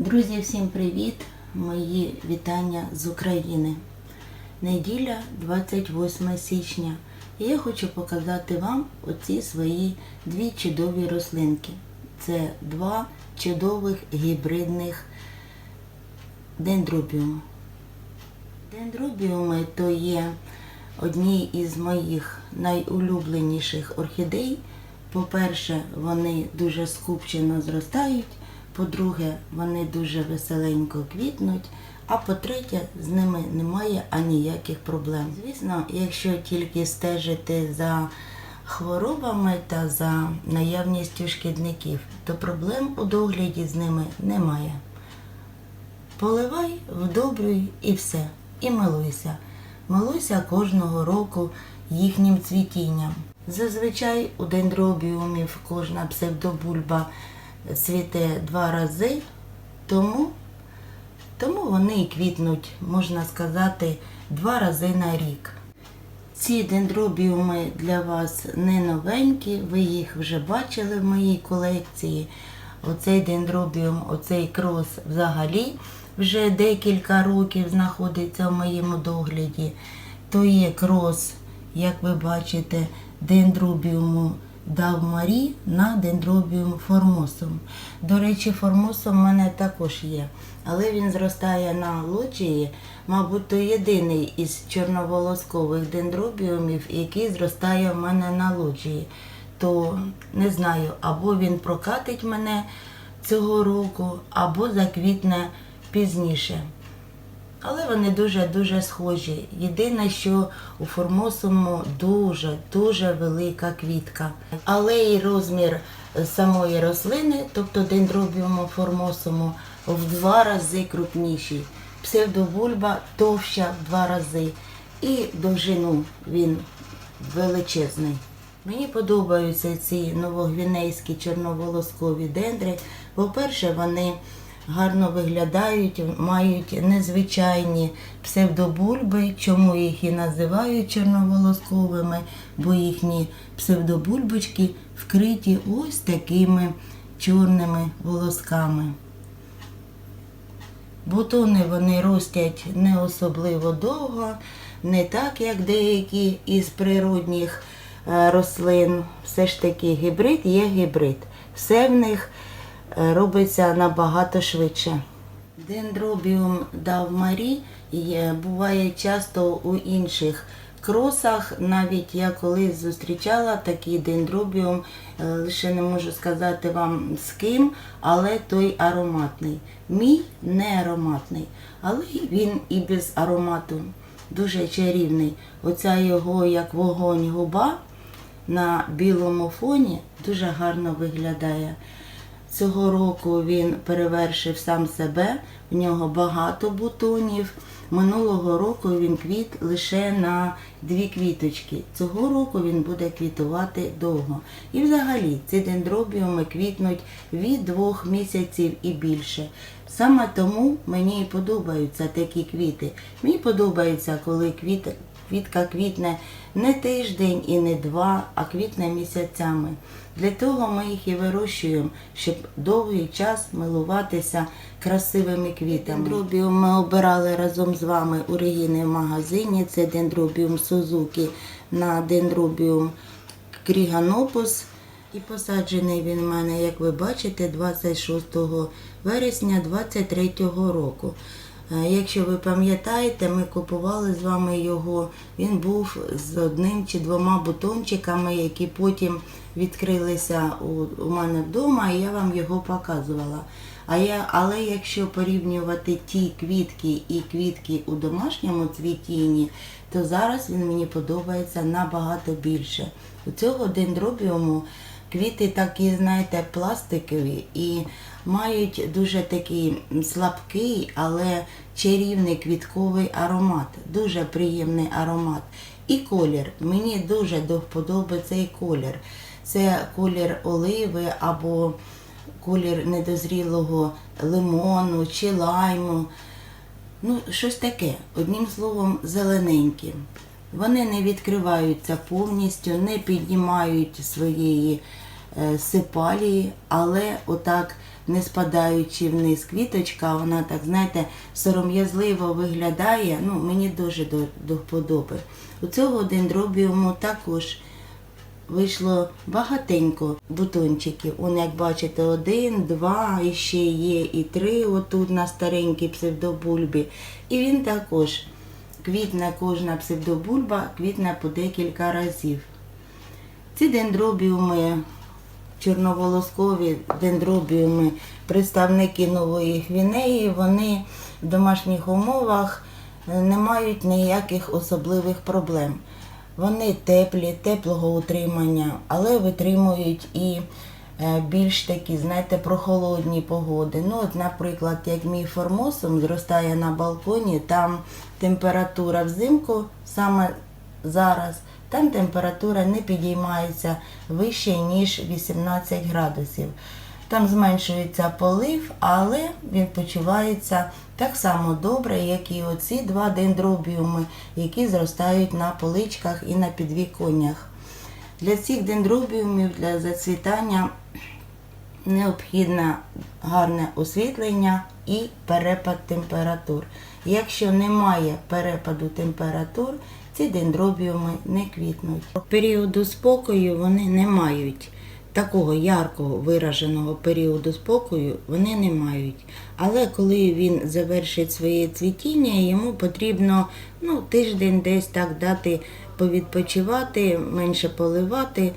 Друзі, всім привіт! Мої вітання з України. Неділя 28 січня. І я хочу показати вам оці свої дві чудові рослинки. Це два чудових гібридних дендробіуми. Дендробіуми то є одні із моїх найулюбленіших орхідей. По-перше, вони дуже скупчено зростають. По-друге, вони дуже веселенько квітнуть. А по-третє, з ними немає аніяких проблем. Звісно, якщо тільки стежити за хворобами та за наявністю шкідників, то проблем у догляді з ними немає. Поливай, вдобрюй і все. І милуйся. Милуйся кожного року їхнім цвітінням. Зазвичай у дендробіумів кожна псевдобульба цвіте два рази, тому, тому вони і квітнуть, можна сказати, два рази на рік. Ці дендробіуми для вас не новенькі, ви їх вже бачили в моїй колекції. Оцей дендробіум, оцей крос взагалі вже декілька років знаходиться в моєму догляді. То є крос, як ви бачите, дендробіуму Давмарі на дендробіум формосум. До речі, формосум в мене також є, але він зростає на лоджії, мабуть, то єдиний із чорноволоскових дендробіумів, який зростає в мене на лоджії. То не знаю, або він прокатить мене цього року, або заквітне пізніше. Але вони дуже-дуже схожі. Єдине, що у формосуму дуже-дуже велика квітка. Але і розмір самої рослини, тобто дендробіуму формосуму, в два рази крупніший. Псевдобульба товща в два рази. І довжину він величезний. Мені подобаються ці новогвінейські чорноволоскові дендри. По-перше, вони гарно виглядають, мають незвичайні псевдобульби, чому їх і називають чорноволосковими, бо їхні псевдобульбочки вкриті ось такими чорними волосками. Бутони вони ростять не особливо довго, не так, як деякі із природних е, рослин. Все ж таки гібрид є гібрид. Все в них робиться набагато швидше. Дендробіум давмарі буває часто у інших кросах. Навіть я колись зустрічала такий дендробіум, е, лише не можу сказати вам з ким, але той ароматний. Мій не ароматний, але він і без аромату дуже чарівний. Оця його як вогонь губа на білому фоні дуже гарно виглядає. Цього року він перевершив сам себе, в нього багато бутонів. Минулого року він квіт лише на дві квіточки. Цього року він буде квітувати довго. І взагалі ці дендробіуми квітнуть від двох місяців і більше. Саме тому мені і подобаються такі квіти. Мені подобається, коли квіт, квітка квітне не тиждень і не два, а квітне місяцями. Для того ми їх і вирощуємо, щоб довгий час милуватися красивими квітами. Дендробіум ми обирали разом з вами у Регіни в магазині. Це дендробіум Сузуки на дендробіум Кріганопус. І посаджений він в мене, як ви бачите, 26 вересня 23 року. Е, Якщо ви пам'ятаєте, ми купували з вами його. Він був з одним чи двома бутончиками, які потім відкрилися у, у мене вдома, і я вам його показувала. А я, але якщо порівнювати ті квітки і квітки у домашньому цвітінні, то зараз він мені подобається набагато більше. У цього дендробіуму квіти такі, знаєте, пластикові і мають дуже такий слабкий, але чарівний квітковий аромат. Дуже приємний аромат. І колір. Мені дуже до вподоби цей колір. Це колір оливи або колір недозрілого лимону чи лайму. Ну, щось таке, одним словом, зелененькі. Вони не відкриваються повністю, не піднімають своєї е, сепалії, але отак не спадаючи вниз квіточка, вона так, знаєте, сором'язливо виглядає. Ну, мені дуже до, до вподоби. У цього дендробіуму також вийшло багатенько бутончиків. Он, як бачите, один, два, і ще є і три отут на старенькій псевдобульбі. І він також квітне кожна псевдобульба, квітне по декілька разів. Ці дендробіуми, чорноволоскові дендробіуми, представники нової хвінеї, вони в домашніх умовах е, не мають ніяких особливих проблем. Вони теплі, теплого утримання, але витримують і більш такі, знаєте, прохолодні погоди. Ну, от, наприклад, як мій формосум зростає на балконі, там температура взимку саме зараз, там температура не підіймається вище, ніж 18 градусів. Там зменшується полив, але він почувається так само добре, як і оці два дендробіуми, які зростають на поличках і на підвіконнях. Для цих дендробіумів для зацвітання необхідне гарне освітлення і перепад температур. Якщо немає перепаду температур, ці дендробіуми не квітнуть. В періоду спокою вони не мають такого яркого вираженого періоду спокою, вони не мають. Але коли він завершить своє цвітіння, йому потрібно ну, тиждень десь так дати повідпочивати, менше поливати,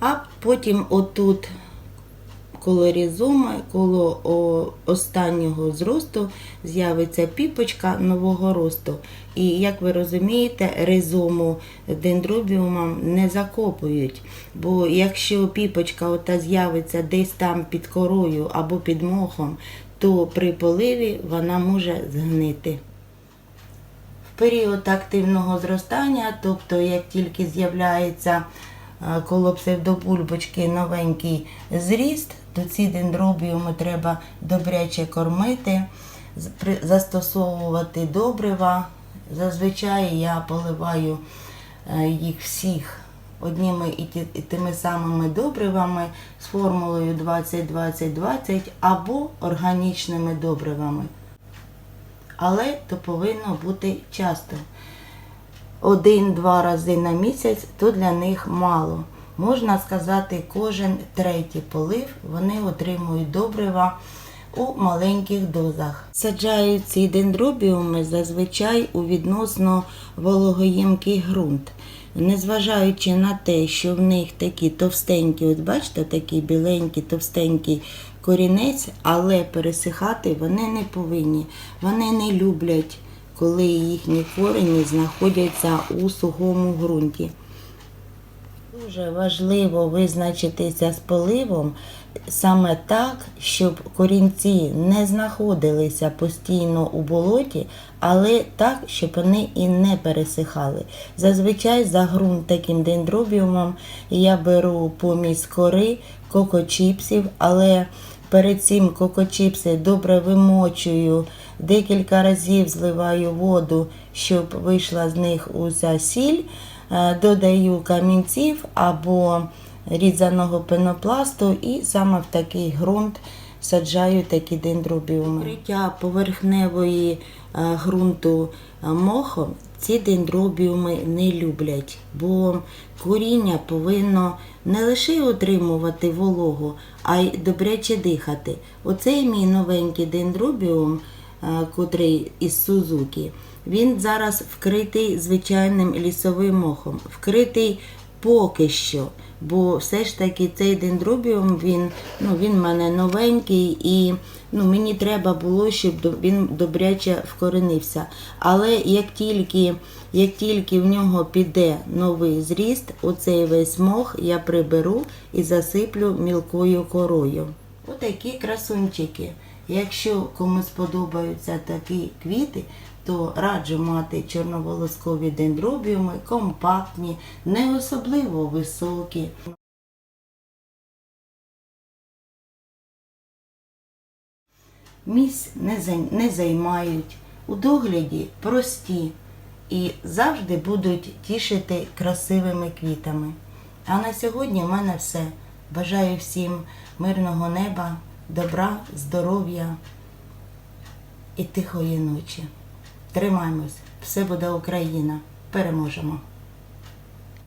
а потім отут коло різоми, коло останнього зросту з'явиться піпочка нового росту. І як ви розумієте, ризому дендробіумам не закопують. Бо якщо піпочка ота з'явиться десь там під корою або під мохом, то при поливі вона може згнити. Період активного зростання, тобто як тільки з'являється е, коло псевдобульбочки новенький зріст, то ці дендробіуми треба добряче кормити, застосовувати добрива. Зазвичай я поливаю е, їх всіх одніми і тими самими добривами з формулою 20-20-20 або органічними добривами. Але то повинно бути часто. Один-два рази на місяць то для них мало. Можна сказати, кожен третій полив вони отримують добрива у маленьких дозах. Саджають ці дендробіуми зазвичай у відносно вологоємкий ґрунт. Незважаючи на те, що в них такі товстенькі, от бачите, такий біленький, товстенький корінець, але пересихати вони не повинні. Вони не люблять, коли їхні корені знаходяться у сухому ґрунті. Дуже важливо визначитися з поливом саме так, щоб корінці не знаходилися постійно у болоті, але так, щоб вони і не пересихали. Зазвичай за ґрунт таким дендробіумом я беру помість кори, кокочіпсів, але перед цим кокочіпси добре вимочую, декілька разів зливаю воду, щоб вийшла з них уся сіль. Е, додаю камінців або різаного пенопласту і саме в такий ґрунт саджаю такі дендробіуми. Укриття поверхневої ґрунту е, мохом ці дендробіуми не люблять, бо коріння повинно не лише отримувати вологу, а й добряче дихати. Оцей мій новенький дендробіум е, котрий із Сузуки, він зараз вкритий звичайним лісовим мохом, вкритий поки що. Бо все ж таки цей дендробіум, він, ну, він в мене новенький і ну, мені треба було, щоб він добряче вкоренився. Але як тільки, як тільки в нього піде новий зріст, оцей весь мох я приберу і засиплю мілкою корою. Отакі красунчики. Якщо комусь сподобаються такі квіти, то раджу мати чорноволоскові дендробіуми, компактні, не особливо високі. Місць не, займають, у догляді прості і завжди будуть тішити красивими квітами. А на сьогодні в мене все. Бажаю всім мирного неба, добра, здоров'я і тихої ночі. Тримаємось, все буде Україна. Переможемо.